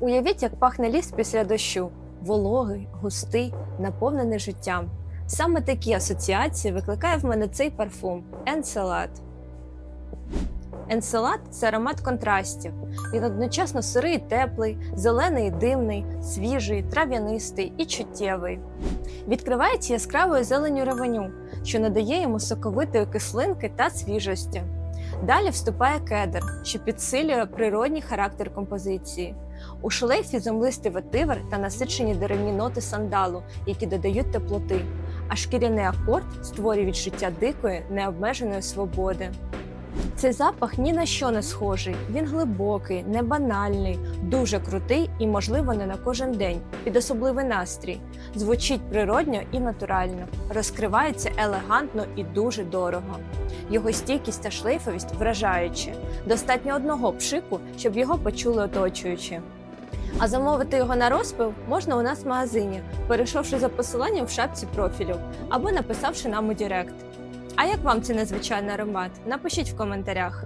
Уявіть, як пахне ліс після дощу. Вологий, густий, наповнений життям. Саме такі асоціації викликає в мене цей парфум Енселад. Енселад це аромат контрастів. Він одночасно сирий теплий, зелений і димний, свіжий, трав'янистий і чуттєвий. Відкривається яскравою зеленю ревеню, що надає йому соковитої кислинки та свіжості. Далі вступає кедр, що підсилює природній характер композиції. У шлейфі землистий ветивер та насичені деревні ноти сандалу, які додають теплоти, а шкіряний акорд створює відчуття дикої, необмеженої свободи. Цей запах ні на що не схожий. Він глибокий, не банальний, дуже крутий і, можливо, не на кожен день, під особливий настрій. Звучить природньо і натурально, розкривається елегантно і дуже дорого. Його стійкість та шлейфовість вражаючі. Достатньо одного пшику, щоб його почули оточуючі. А замовити його на розпив можна у нас в магазині, перейшовши за посиланням в шапці профілю або написавши нам у Директ. А як вам цей незвичайний аромат? Напишіть в коментарях.